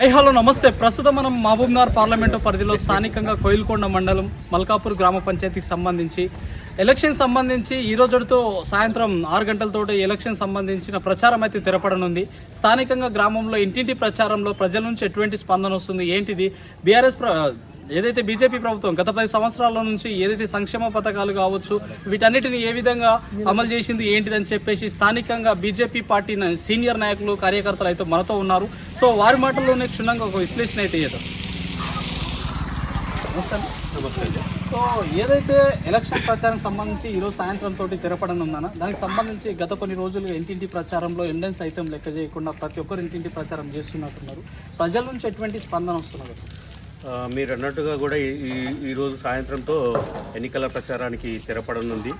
High hello నమస్తే. ప్రస్తుతం మనం మహబూబ్నగర్ పార్లమెంటు పరిధిలో స్థానికంగా కోయిల్కొండ మండలం మల్కాపూర్ గ్రామ పంచాయతీకి సంబంధించి ఎలక్షన్ సంబంధించి ఈ రోజుతో సాయంత్రం ఆరు గంటలతో ఎలక్షన్ సంబంధించిన ప్రచారం అయితే తెరపడనుంది. స్థానికంగా గ్రామంలో ఇంటింటి ప్రచారంలో ప్రజల నుంచి ఎటువంటి స్పందన వస్తుంది? ఏంటిది? బీఆర్ఎస్ ఏదైతే బీజేపీ ప్రభుత్వం గత పది సంవత్సరాల నుంచి ఏదైతే సంక్షేమ పథకాలు కావచ్చు వీటన్నిటిని ఏ విధంగా అమలు చేసింది ఏంటిదని చెప్పేసి స్థానికంగా బీజేపీ పార్టీ సీనియర్ నాయకులు కార్యకర్తలు అయితే మనతో ఉన్నారు. సో వారి మాటల్లోనే క్షుణ్ణంగా ఒక విశ్లేషణ అయితే చేద్దాం. సో ఏదైతే ఎలక్షన్ ప్రచారం సంబంధించి ఈరోజు సాయంత్రం తోటి తెరపడను ఉందన్న దానికి సంబంధించి గత కొన్ని రోజులు ఇంటింటి ప్రచారంలో ఎండెన్స్ సైతం లెక్క చేయకుండా ప్రతి ఒక్కరు ఇంటింటి ప్రచారం చేస్తున్నట్టున్నారు. ప్రజల నుంచి ఎటువంటి స్పందన వస్తున్నారు మీరు అన్నట్టుగా కూడా ఈ- ఈరోజు సాయంత్రంతో ఎన్నికల ప్రచారానికి తెరపడనుంది.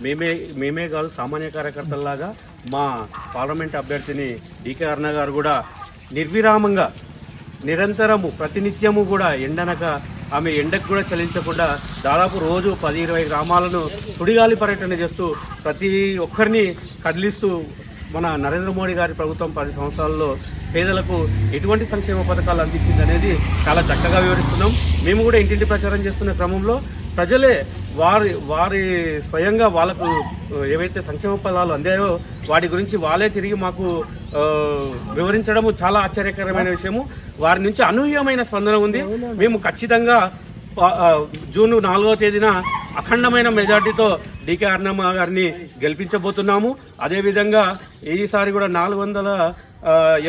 మేమే మేమే కాదు సామాన్య కార్యకర్తల్లాగా మా పార్లమెంట్ అభ్యర్థిని డికే అరుణ గారు కూడా నిర్విరామంగా నిరంతరము ప్రతినిత్యము కూడా ఎండనక ఆమె ఎండకు కూడా చలించకుండా దాదాపు రోజు పది ఇరవై గ్రామాలను సుడిగాలి పర్యటన చేస్తూ ప్రతి ఒక్కరిని కదిలిస్తూ మన నరేంద్ర మోడీ గారి ప్రభుత్వం పది సంవత్సరాల్లో పేదలకు ఎటువంటి సంక్షేమ పథకాలు అందించింది అనేది చాలా చక్కగా వివరిస్తున్నాం. మేము కూడా ఇంటింటి ప్రచారం చేస్తున్న క్రమంలో ప్రజలే వారి వారి స్వయంగా వాళ్ళకు ఏవైతే సంక్షేమ పదాలు అందాయో వాటి గురించి వాళ్ళే తిరిగి మాకు వివరించడము చాలా ఆశ్చర్యకరమైన విషయము. వారి నుంచి అనూహ్యమైన స్పందన ఉంది. మేము ఖచ్చితంగా జూన్ నాలుగవ తేదీన అఖండమైన మెజార్టీతో డికే అర్ణమ్మ గారిని గెలిపించబోతున్నాము. అదేవిధంగా ఈసారి కూడా నాలుగు వందల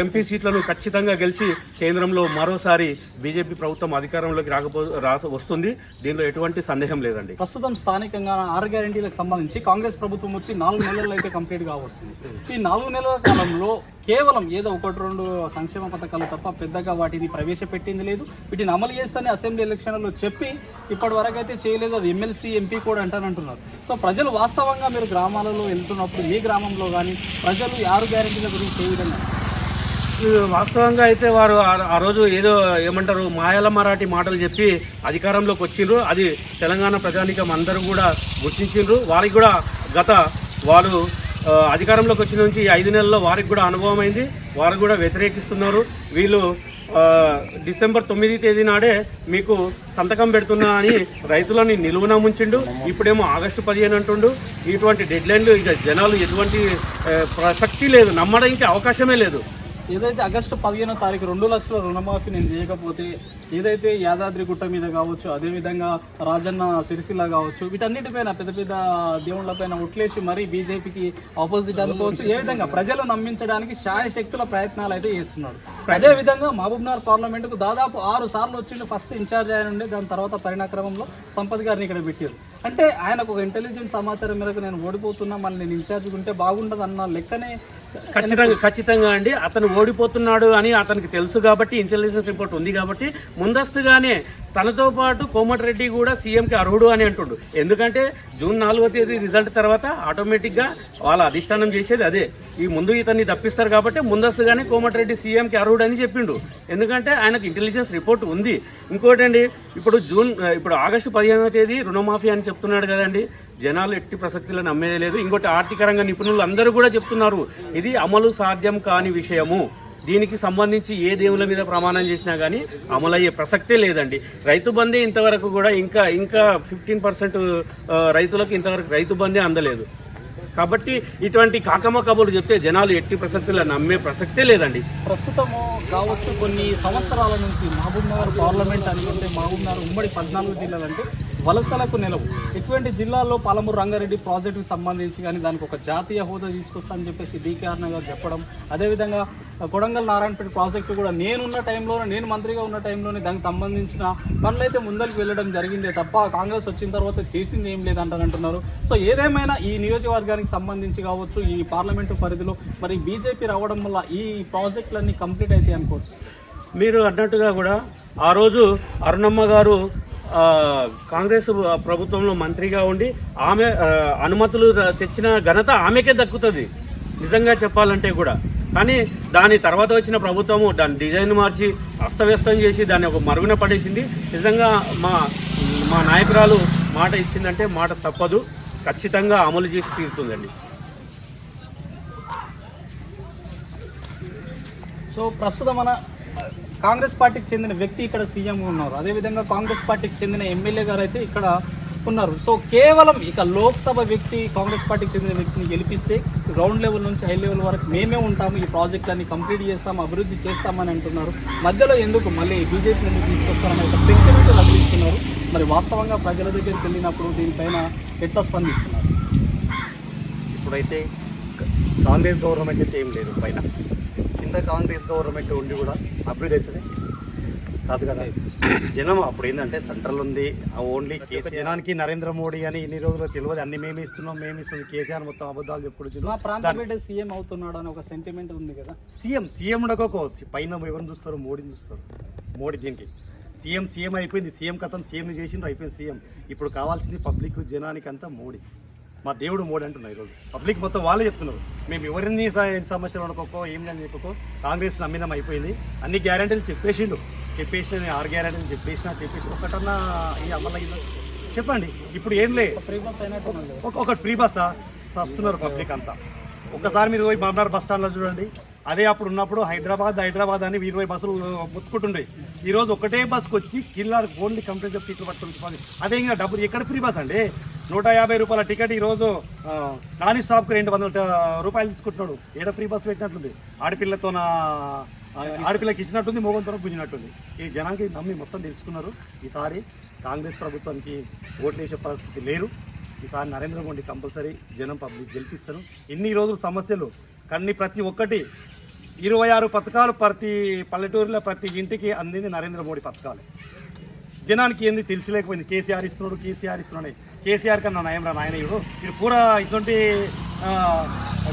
ఎంపీ సీట్లను ఖచ్చితంగా గెలిచి కేంద్రంలో మరోసారి బీజేపీ ప్రభుత్వం అధికారంలోకి రాకపో రా వస్తుంది. దీనిలో ఎటువంటి సందేహం లేదండి. ప్రస్తుతం స్థానికంగా ఆరు గ్యారంటీలకు సంబంధించి కాంగ్రెస్ ప్రభుత్వం వచ్చి నాలుగు నెలలు అయితే కంప్లీట్గా వస్తుంది. ఈ నాలుగు నెలల కాలంలో కేవలం ఏదో ఒకటి రెండు సంక్షేమ పథకాలు తప్ప పెద్దగా వాటిని ప్రవేశపెట్టింది లేదు. వీటిని అమలు చేస్తేనే అసెంబ్లీ ఎలక్షన్లో చెప్పి ఇప్పటి వరకు అయితే చేయలేదు. అది ఎమ్మెల్సీ ఎంపీ కూడా అంటానంటున్నారు. సో ప్రజలు వాస్తవంగా మీరు గ్రామాలలో వెళ్తున్నప్పుడు మీ గ్రామంలో కానీ ప్రజలు ఆరు గ్యారెంటీల గురించి ఏ విధంగా వాస్తవంగా అయితే వారు ఆ- రోజు ఏదో ఏమంటారు మాయల మరాఠీ మాటలు చెప్పి అధికారంలోకి వచ్చిండ్రు. అది తెలంగాణ ప్రజానికం అందరూ కూడా గుర్తించిండ్రు. వారికి కూడా గత వారు అధికారంలోకి వచ్చిన నుంచి ఈ ఐదు నెలల్లో వారికి కూడా అనుభవం అయింది వారు కూడా వ్యతిరేకిస్తున్నారు. వీళ్ళు డిసెంబర్ తొమ్మిది తేదీ నాడే మీకు సంతకం పెడుతున్నా అని రైతులని నిలువున ముంచిండు. ఇప్పుడేమో ఆగస్టు పదిహేను అంటుండు. ఇటువంటి డెడ్లైన్లు ఇక జనాలు ఎటువంటి ప్రసక్తి లేదు. నమ్మడానికి అవకాశమే లేదు. ఏదైతే ఆగస్టు పదిహేనో తారీఖు రెండు లక్షల రుణమాఫీ నేను చేయకపోతే ఏదైతే యాదాద్రి గుట్ట మీద కావచ్చు అదేవిధంగా రాజన్న సిరిసిల్ల కావచ్చు వీటన్నిటిపైన పెద్ద పెద్ద దేవుళ్ళపైన ఒట్లేసి మరీ బీజేపీకి ఆపోజిట్ అనుకోవచ్చు. ఏ విధంగా ప్రజలు నమ్మించడానికి శాయశక్తుల ప్రయత్నాలు అయితే చేస్తున్నాడు అదే విధంగా మహబూబ్నగర్ పార్లమెంటుకు దాదాపు ఆరు సార్లు వచ్చిండు ఫస్ట్ ఇన్ఛార్జ్ ఆయన ఉండే దాని తర్వాత పరిణాక్రమంలో సంపత్ గారిని ఇక్కడ పెట్టారు. అంటే ఆయనకు ఒక ఇంటెలిజెన్స్ సమాచారం మేరకు నేను ఓడిపోతున్నా మళ్ళీ నేను ఇన్ఛార్జ్ ఉంటే బాగుండదు అన్న లెక్కనే ఖచ్చితంగా ఖచ్చితంగా అండి. అతను ఓడిపోతున్నాడు అని అతనికి తెలుసు కాబట్టి ఇంటెలిజెన్స్ రిపోర్ట్ ఉంది కాబట్టి ముందస్తుగానే తనతో పాటు కోమటిరెడ్డి కూడా సీఎంకి అర్హుడు అని అంటుండు. ఎందుకంటే జూన్ నాలుగో తేదీ రిజల్ట్ తర్వాత ఆటోమేటిక్గా వాళ్ళ అధిష్టానం చేసేది అదే. ఈ ముందు ఇతన్ని తప్పిస్తారు కాబట్టి ముందస్తుగానే కోమటిరెడ్డి సీఎంకి అర్హుడు అని చెప్పిండు. ఎందుకంటే ఆయనకు ఇంటెలిజెన్స్ రిపోర్ట్ ఉంది. ఇంకోటండి ఇప్పుడు జూన్ ఇప్పుడు ఆగస్టు పదిహేనవ తేదీ రుణమాఫీ అని చెప్తున్నాడు కదండి. జనాలు ఎట్టి ప్రసక్తిలో నమ్మేది లేదు. ఇంకోటి ఆర్థిక రంగ నిపుణులు అందరూ కూడా చెప్తున్నారు. ఇది అమలు సాధ్యం కాని విషయము. దీనికి సంబంధించి ఏ దేవుల మీద ప్రమాణం చేసినా కానీ అమలయ్యే ప్రసక్తే లేదండి. రైతు బందే ఇంతవరకు కూడా ఇంకా ఇంకా ఫిఫ్టీన్ పర్సెంట్ రైతులకు ఇంతవరకు రైతు బందే అందలేదు. కాబట్టి ఇటువంటి కాకమ్మ కబుర్లు చెప్తే జనాలు ఎట్టి ప్రసక్తిలో నమ్మే ప్రసక్తే లేదండి. ప్రస్తుతము కావచ్చు కొన్ని సంవత్సరాల నుంచి మహబూబ్ నగర్ పార్లమెంట్ అనుకుంటే మహబూబ్ నగర్ ఉమ్మడి పద్నాలుగు జిల్లాలు అంటే వలసలకు నిలవు. ఇటువంటి జిల్లాల్లో పాలమూరు రంగారెడ్డి ప్రాజెక్టుకు సంబంధించి కానీ దానికి ఒక జాతీయ హోదా తీసుకొస్తా అని చెప్పేసి డీకేఆర్ గారు చెప్పడం అదేవిధంగా కొడంగల్ నారాయణపేట ప్రాజెక్టు కూడా నేనున్న టైంలోనే నేను మంత్రిగా ఉన్న టైంలోనే దానికి సంబంధించిన పనులైతే ముందరికి వెళ్ళడం జరిగిందే తప్ప కాంగ్రెస్ వచ్చిన తర్వాత చేసింది ఏం లేదంటారు అంటున్నారు సో ఏదేమైనా ఈ నియోజకవర్గానికి సంబంధించి కావచ్చు ఈ పార్లమెంటు పరిధిలో మరి బీజేపీ రావడం వల్ల ఈ ప్రాజెక్టులన్నీ కంప్లీట్ అవుతాయి అనుకోవచ్చు. మీరు అన్నట్టుగా కూడా ఆ రోజు అరుణమ్మ గారు కాంగ్రెస్ ప్రభుత్వంలో మంత్రిగా ఉండి ఆమె అనుమతులు తెచ్చిన ఘనత ఆమెకే దక్కుతుంది. నిజంగా చెప్పాలంటే కూడా. కానీ దాని తర్వాత వచ్చిన ప్రభుత్వము దాని డిజైన్ మార్చి అస్తవ్యస్తం చేసి దాన్ని ఒక మరుగున పడేసింది. నిజంగా మా మా నాయకురాలు మాట ఇచ్చిందంటే మాట తప్పదు. ఖచ్చితంగా అమలు చేసి తీరుతుందండి. సో ప్రస్తుతం మన కాంగ్రెస్ పార్టీకి చెందిన వ్యక్తి ఇక్కడ సీఎం ఉన్నారు. అదేవిధంగా కాంగ్రెస్ పార్టీకి చెందిన ఎమ్మెల్యే గారు అయితే ఇక్కడ ఉన్నారు. సో కేవలం ఇక లోక్సభ వ్యక్తి కాంగ్రెస్ పార్టీకి చెందిన వ్యక్తిని గెలిపిస్తే గ్రౌండ్ లెవెల్ నుంచి హై లెవెల్ వరకు మేమే ఉంటాము ఈ ప్రాజెక్టులన్నీ కంప్లీట్ చేస్తాం అభివృద్ధి చేస్తామని అంటున్నారు. మధ్యలో ఎందుకు మళ్ళీ బీజేపీ ఎందుకు తీసుకొస్తారని ఒక సెంటిమెంట్ లభిస్తున్నారు మరి వాస్తవంగా ప్రజల దగ్గరికి వెళ్ళినప్పుడు దీనిపైన ఎట్లా స్పందిస్తున్నారు? ఇప్పుడైతే కాంగ్రెస్ గవర్నమెంట్ అయితే ఏం లేదు పైన. కింద కాంగ్రెస్ గవర్నమెంట్ ఉండి కూడా అభివృద్ధి అవుతుంది? కాదు కదా. జనం అప్పుడు ఏంటంటే సెంట్రల్ ఉంది. ఓన్లీ జనానికి నరేంద్ర మోడీ అని ఇన్ని రోజులు తెలియదు. అన్ని మేము ఇస్తున్నాం మేము ఇస్తున్నాం. కేసీఆర్ మొత్తం అబద్ధాలు బిడ్డ సీఎం అవుతున్నాడు అని ఒక సెంటిమెంట్ ఉంది కదా. సీఎం సీఎం ఉండకపో పైన ఎవరిని చూస్తారు? మోడీని చూస్తారు. మోడీ దీనికి. సీఎం సీఎం అయిపోయింది. సీఎం కథం సీఎం చేసిండ్రు అయిపోయింది సీఎం. ఇప్పుడు కావాల్సింది పబ్లిక్ జనానికి అంతా మోడీ. మా దేవుడు మోడీ అంటున్నారు ఈరోజు. పబ్లిక్ మొత్తం వాళ్ళే చెప్తున్నారు. మేము ఎవరిని స- సమస్యలు అనుకోకో ఏం అని చెప్పుకో కాంగ్రెస్ నమ్మినం అయిపోయింది. అన్ని గ్యారంటీలు చెప్పేసిండు. చెప్పేసిన నేను ఆరు గ్యారంటీలు చెప్పేసిన చెప్పేసి ఒకటన్నా ఈ అమలు చెప్పండి. ఇప్పుడు ఏం లే. ఫ్రీ బస్ అయినట్టు ఒక ఒకటి ఫ్రీ బస్సా? వస్తున్నారు పబ్లిక్ అంతా. ఒక్కసారి మీరు పోయి మన్నార్ బస్ స్టాండ్లో చూడండి. అదే అప్పుడు ఉన్నప్పుడు హైదరాబాద్ హైదరాబాద్ అని ఇరవై బస్సులు ముత్తుకుంటుండే. ఈరోజు ఒకటే బస్కి వచ్చి కిల్లా ఓన్లీ కంప్లీట్గా సీట్లు పట్టుకుంటుంది అదే ఇంకా డబ్బులు ఎక్కడ ఫ్రీ బస్ అండి? నూట యాభై రూపాయల టికెట్ ఈ రోజు ఆ, నాన్ స్టాప్కి రెండు వందల రూపాయలు తీసుకుంటున్నాడు. ఏడ ఫ్రీ బస్ పెట్టినట్లుంది. ఆడపిల్లతో ఆడపిల్లకి ఇచ్చినట్టుంది మోగంతో గుంజినట్టుంది ఈ జనానికి నమ్మి మొత్తం తెలుసుకున్నారు. ఈసారి కాంగ్రెస్ ప్రభుత్వానికి ఓట్లేసే పరిస్థితి లేరు ఈసారి నరేంద్ర మోడీ కంపల్సరీ జనం పబ్లిక్ గెలిపిస్తారు. ఇన్ని రోజులు సమస్యలు. కానీ ప్రతి ఒక్కటి ఇరవై ఆరు పథకాలు ప్రతి పల్లెటూరులో ప్రతి ఇంటికి అందింది నరేంద్ర మోడీ పథకాలు. జనానికి ఏంది తెలిసిలేకపోయింది కేసీఆర్ ఇస్తున్నాడు కేసీఆర్ ఇస్తున్నాడు కేసీఆర్ కన్నా నయం రా నాయనయుడు ఇది పూరా ఇటువంటి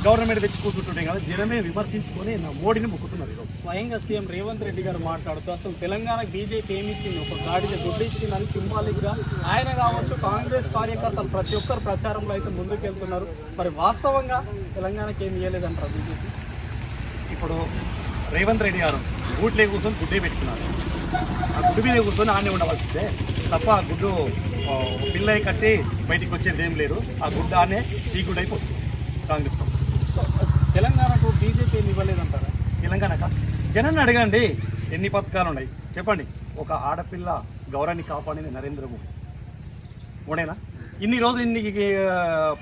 గవర్నమెంట్ తెచ్చి కూర్చుంటుండే కదా జనమే విమర్శించుకొని నా మోడీని మొక్కుతున్నారు ఈరోజు. స్వయంగా సీఎం రేవంత్ రెడ్డి గారు మాట్లాడుతూ అసలు తెలంగాణ బీజేపీ ఏమి ఇచ్చింది? ఒక గాడిద దుడ్డు ఇచ్చిందని సింబాలిక్గా ఆయన కావచ్చు కాంగ్రెస్ కార్యకర్తలు ప్రతి ఒక్కరు ప్రచారంలో అయితే ముందుకెళ్తున్నారు. మరి వాస్తవంగా తెలంగాణకి ఏమి ఇవ్వలేదంటారు బీజేపీ? ఇప్పుడు రేవంత్ రెడ్డి గారు గూట్లే కూర్చొని గుడ్డే పెట్టుకున్నారు. ఆ గుడ్డు మీద కూర్చొని ఆనే ఉండవలసిందే. తప్ప ఆ గుడ్డు ఆ, పిల్లయి కట్టి బయటికి వచ్చేది ఏం లేదు. ఆ గుడ్డు ఆనే చీకుడు అయిపోతుంది. కాంగ్రెస్ తెలంగాణకు బీజేపీ ఏమి ఇవ్వలేదంటారా? తెలంగాణక? జనాన్ని అడగండి. ఎన్ని పథకాలు ఉన్నాయి? చెప్పండి. ఒక ఆడపిల్ల గౌరవాన్ని కాపాడింది నరేంద్ర మోడీ. మోడేనా ఇన్ని రోజులు ఇన్ని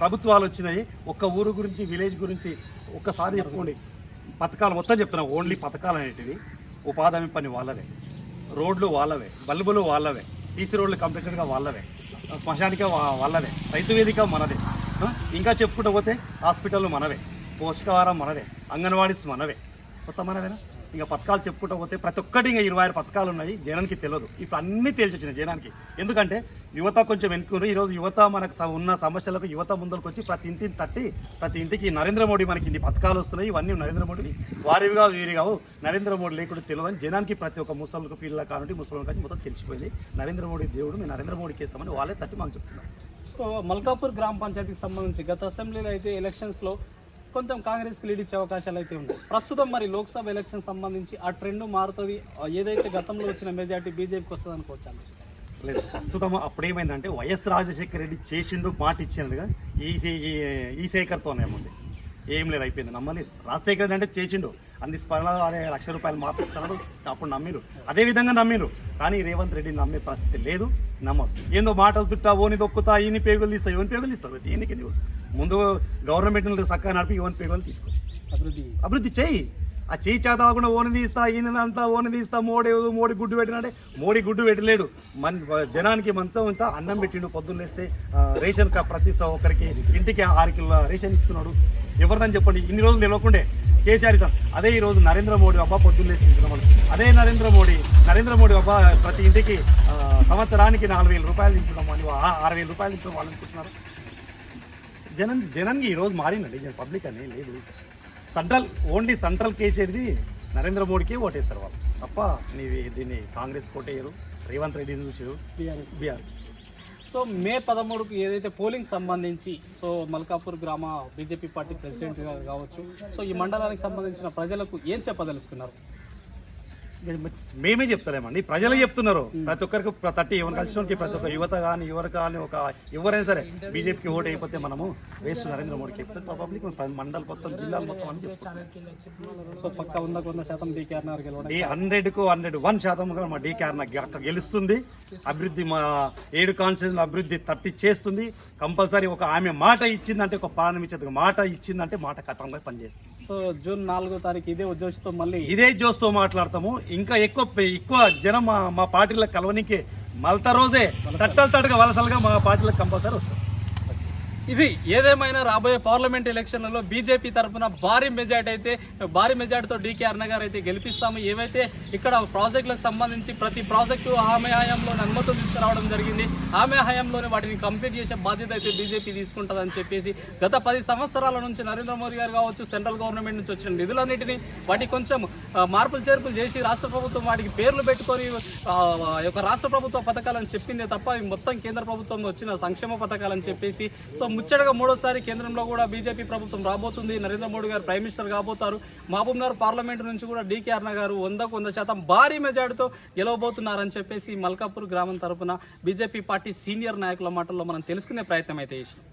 ప్రభుత్వాలు వచ్చినాయి. ఒక్క ఊరు గురించి విలేజ్ గురించి ఒక్కసారి చెప్పుకోండి. పథకాలు మొత్తం చెప్తున్నా. ఓన్లీ పథకాలు అనేటివి. ఉపాధి పని వాళ్ళవే రోడ్లు వాళ్ళవే బల్బులు వాళ్ళవే సీసీ రోడ్లు కంప్లీట్గా వాళ్ళవే శ్మశానిక వా- వాళ్ళవే రైతు వేదిక మనదే. ఇంకా చెప్పుకుంటూ పోతే హాస్పిటల్ మనవే పోషకాహారం మనదే అంగన్వాడీస్ మనవే. కొత్త మనవేనా? ఇంకా పథకాలు చెప్పుకుంటూ పోతే ప్రతి ఒక్కటి ఇంకా ఇరవై ఆరు పథకాలు ఉన్నాయి. జనానికి తెలియదు. ఇప్పుడు అన్నీ తేల్చొచ్చినాయి జనానికి. ఎందుకంటే యువత కొంచెం వెనుకున్నారు. ఈరోజు యువత మనకు స- ఉన్న సమస్యలకు యువత ముందరకు వచ్చి ప్రతి ఇంటిని తట్టి ప్రతి ఇంటికి నరేంద్ర మోడీ మనకి ఇన్ని పథకాలు వస్తున్నాయి. ఇవన్నీ నరేంద్ర మోడీ వారివి కాదు వీరి కావు. నరేంద్ర మోడీ లేకుండా తెలియదు అని జనానికి ప్రతి ఒక్క ముసలికి పిల్లల కానుంటి ముసలి కానీ మొత్తం తెలిసిపోయింది. నరేంద్ర మోడీ దేవుడు మేము నరేంద్ర మోడీకి వేస్తామని వాళ్ళే తట్టి మాకు చెప్తున్నారు. సో మల్కాపూర్ గ్రామ పంచాయతీకి సంబంధించి గత అసెంబ్లీలో అయితే ఎలక్షన్స్లో కొంచెం కాంగ్రెస్కి లీడ్ ఇచ్చే అవకాశాలు అయితే ఉన్నాయి. ప్రస్తుతం మరి లోక్సభ ఎలక్షన్ సంబంధించి ఆ ట్రెండ్ మారుతుంది. ఏదైతే గతంలో వచ్చిన మెజార్టీ బీజేపీకి వస్తుంది అనుకోవచ్చు లేదు ప్రస్తుతం అప్పుడేమైందంటే వైఎస్ రాజశేఖర రెడ్డి చేసిండు మాట ఇచ్చినట్టుగా ఈ ఈ- ఈ శేఖర్తోనే ఉంది ఏం లేదు అయిపోయింది. నమ్మలేదు. రాజశేఖర అంటే చేసిండు. అంది స్పరణ అనే లక్ష రూపాయలు మాపిస్తున్నాడు అప్పుడు నమ్మిరు. అదే విధంగా నమ్మిరు. కానీ రేవంత్ రెడ్డి నమ్మే పరిస్థితి లేదు. నమ్మదు ఏందో మాటలు చుట్టా ఓని దొక్కుతా ఈని పేగులు తీస్తా ఇవని పేగులు తీస్తారు. దీనికి నువ్వు ముందు గవర్నమెంట్ చక్కగా నడిపి ఇవని పేగులు తీసుకో. అభివృద్ధి. అభివృద్ధి చేయి. ఆ చేయి చేతాకుండా ఓని తీస్తా ఈయనంతా ఓని తీస్తా మోడీ మోడీ గుడ్డు పెట్టినంటే మోడీ గుడ్డు పెట్టలేడు. మన జనానికి మొత్తం ఇంత అన్నం పెట్టిండు పొద్దున్నేస్తే రేషన్ ప్రతి ఒక్కరికి ఇంటికి ఆరు కిలో రేషన్ ఇస్తున్నాడు. ఎవరిదని చెప్పండి? ఇన్ని రోజులు తెలియకుండే కేసీఆర్ సార్ అదే ఈరోజు నరేంద్ర మోడీ అబ్బా పొద్దున్న అదే నరేంద్ర మోడీ నరేంద్ర మోడీ అబ్బా ప్రతి ఇంటికి సంవత్సరానికి నాలుగు వేల రూపాయలు తింటున్నాం అని ఆరు వేల రూపాయలు తింటున్నాం వాళ్ళు అనుకుంటున్నారు. జనం జనానికి ఈరోజు మారిందండి. పబ్లిక్ అని లేదు. సెంట్రల్ ఓన్లీ సెంట్రల్ కేసేది నరేంద్ర మోడీకే ఓటేస్తారు వాళ్ళు. తప్ప నీవి దీన్ని కాంగ్రెస్ కోటేయరు రేవంత్ రెడ్డిని చూసారు బీఆర్ఎస్. బీఆర్ఎస్. సో మే పదమూడుకు ఏదైతే పోలింగ్ సంబంధించి సో మల్కాపూర్ గ్రామ బీజేపీ పార్టీ ప్రెసిడెంట్గా కావచ్చు సో ఈ మండలానికి సంబంధించిన ప్రజలకు ఏం చెప్పదలుచుకున్నారు? మేమే చెప్తలేమండి. ప్రజలు చెప్తున్నారు. ప్రతి ఒక్కరికి తట్టి ఎవరు కలిసి ప్రతి ఒక్క యువత కానీ ఎవరు కానీ ఒక ఎవరైనా సరే బీజేపీకి ఓటు అయిపోతే మనము వేస్ట్ నరేంద్ర మోడీకి చెప్తే పబ్లిక్ మండల్ మొత్తం జిల్లాలు మొత్తం అని. సో పక్క వందకు వంద శాతం గెలవడం డి హండ్రెడ్కు హండ్రెడ్ వన్ శాతం మా డీకేఆర్ నాకు గెలుస్తుంది. అభివృద్ధి మా ఏడు కాన్స్టిట్యూషన్ అభివృద్ధి తట్టి చేస్తుంది. కంపల్సరీ ఒక ఆమె మాట ఇచ్చిందంటే ఒక ప్రాణం ఇచ్చేది ఒక మాట ఇచ్చిందంటే మాట కథంగా పనిచేస్తుంది. సో జూన్ నాలుగో తారీఖు ఇదే ఉద్యోగిస్తూ మళ్ళీ ఇదే జోస్తో మాట్లాడతాము. ఇంకా ఎక్కువ ఎక్కువ జనం మా మా పార్టీలో కలవనికి మలత రోజే తట్టలు తట్టుగా వలసలుగా మా పార్టీలకు కంపల్సరీ వస్తారు ఇది ఏదేమైనా రాబోయే పార్లమెంట్ ఎలక్షన్లలో బీజేపీ తరఫున భారీ మెజార్టీ అయితే భారీ మెజార్టీతో డీకే అర్ణ గారు అయితే గెలిపిస్తాము. ఏవైతే ఇక్కడ ప్రాజెక్టులకు సంబంధించి ప్రతి ప్రాజెక్టు ఆమె హయాంలో అనుమతులు తీసుకురావడం జరిగింది. ఆమె హయాంలోనే వాటిని కంప్లీట్ చేసే బాధ్యత అయితే బీజేపీ తీసుకుంటుందని చెప్పేసి గత పది సంవత్సరాల నుంచి నరేంద్ర మోదీ గారు కావచ్చు సెంట్రల్ గవర్నమెంట్ నుంచి వచ్చిన నిధులన్నింటినీ వాటి కొంచెం మార్పులు చేర్పులు చేసి రాష్ట్ర ప్రభుత్వం వాటికి పేర్లు పెట్టుకొని యొక్క రాష్ట్ర ప్రభుత్వ పథకాలని చెప్పిందే తప్ప మొత్తం కేంద్ర ప్రభుత్వం వచ్చిన సంక్షేమ పథకాలని చెప్పేసి సో ముచ్చటగా మూడోసారి కేంద్రంలో కూడా బీజేపీ ప్రభుత్వం రాబోతుంది. నరేంద్ర మోడీ గారు ప్రైమ్ మినిస్టర్ కాబోతారు. మహబూబ్ నగర్ పార్లమెంట్ నుంచి కూడా డీకే అర్ణ గారు వందకు వంద శాతం భారీ మెజార్టీతో గెలవబోతున్నారని చెప్పేసి మల్కాపూర్ గ్రామం తరఫున బీజేపీ పార్టీ సీనియర్ నాయకుల మాటల్లో మనం తెలుసుకునే ప్రయత్నం అయితే చేసినాం.